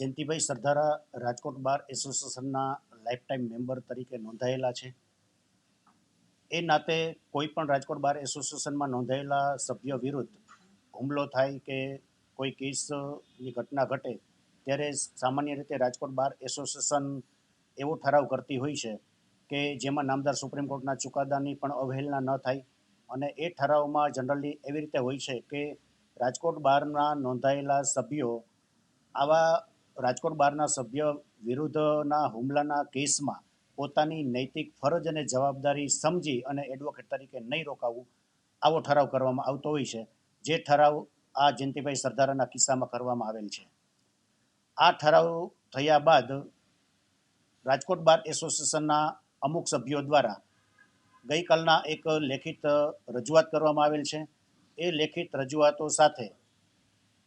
જયંતિભાઈ સરદારા રાજકોટ બાર એસોસિએશનના life time member તરીકે નોંધાયેલા છે. એ નાતે કોઈ પણ રાજકોટ બાર એસોસિએશનમાં નોંધાયેલા સભ્ય વિરુદ્ધ હુમલો થાય કે કોઈ કેસની ઘટના ઘટે ત્યારે સામાન્ય રીતે રાજકોટ બાર એસોસિએશન એવો ઠરાવ કરતી હોય છે કે જેમાં નામદાર સુપ્રીમ કોર્ટના ચુકાદાની પણ અવહેલના ન થાય અને એ ઠરાવમાં જનરલી એવી રીતે હોય છે કે રાજકોટ બારના નોંધાયેલા સભ્યો આવા રાજકોટ બારના સભ્ય વિરુદ્ધના હુમલાના કેસમાં પોતાની નૈતિક ફરજ અને જવાબદારી સમજી અને એડવોકેટ તરીકે નહીં રોકાવું, આવો ઠરાવ કરવામાં આવતો હોય છે. જે ઠરાવ આ જયંતિભાઈ સરદારાના કિસ્સામાં કરવામાં આવેલ છે. આ ઠરાવ થયા બાદ રાજકોટ બાર એસોસિએશનના અમુક સભ્યો દ્વારા ગઈકાલના એક લેખિત રજૂઆત કરવામાં આવેલ છે. એ લેખિત રજૂઆતો સાથે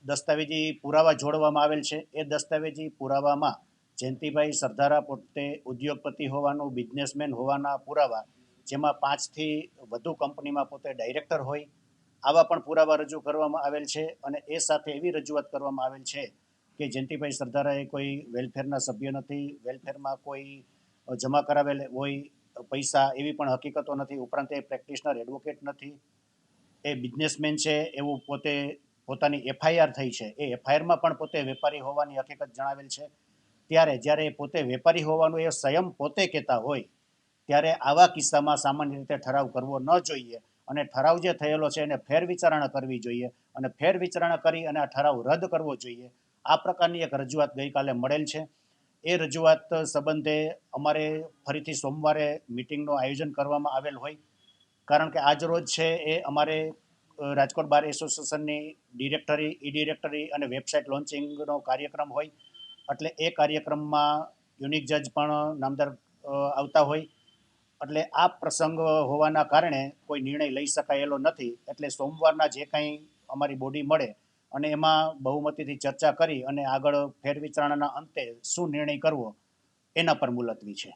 દસ્તાવેજી પુરાવા જોડવામાં આવેલ છે. એ દસ્તાવેજી પુરાવામાં જયંતિભાઈ સરદારા પોતે ઉદ્યોગપતિ હોવાનું, બિઝનેસમેન હોવાના પુરાવા, જેમાં પાંચથી વધુ કંપનીમાં પોતે ડાયરેક્ટર હોય, આવા પણ પુરાવા રજૂ કરવામાં આવેલ છે અને એ સાથે એવી રજૂઆત કરવામાં આવેલ છે કે જયંતિભાઈ સરદારાએ કોઈ વેલફેરના સભ્ય નથી, વેલફેરમાં કોઈ જમા કરાવેલ હોય, પૈસા એવી પણ હકીકતો નથી, ઉપરાંત એ પ્રેક્ટિશનર એડવોકેટ નથી, એ બિઝનેસમેન છે, એવું પોતે પોતાની એફઆઈઆર થઈ છે. એ એફઆઈઆરમાં પણ પોતે વેપારી હોવાની હકીકત જણાવેલ છે. ત્યારે જ્યારે એ પોતે વેપારી હોવાનું એ સ્વયં પોતે કહેતા હોય, ત્યારે આવા કિસ્સામાં સામાન્ય રીતે ઠરાવ કરવો ન જોઈએ અને ઠરાવ જે થયેલો છે એને ફેર વિચારણા કરવી જોઈએ અને ફેર વિચારણા કરી અને આ ઠરાવ રદ કરવો જોઈએ. આ પ્રકારની એક રજૂઆત ગઈકાલે મળેલ છે. એ રજૂઆત સંબંધે અમારે ફરીથી સોમવારે મિટિંગનું આયોજન કરવામાં આવેલ હોય. કારણ કે આજ રોજ છે એ અમારે રાજકોટ બાર એસોસિએશનની ડિરેક્ટરી ઈ ડિરેક્ટરી અને વેબસાઇટ લોન્ચિંગનો કાર્યક્રમ હોય, એટલે એ કાર્યક્રમમાં યુનિક જજ પણ નામદાર આવતા હોય. એટલે આ પ્રસંગ હોવાના કારણે કોઈ નિર્ણય લઈ શકાયેલો નથી. એટલે સોમવારના જે કંઈ અમારી બોડી મળે, અને એમાં બહુમતીથી ચર્ચા કરી અને આગળ ફેરવિચારણાના અંતે શું નિર્ણય કરવો, એના પર મુલતવી છે.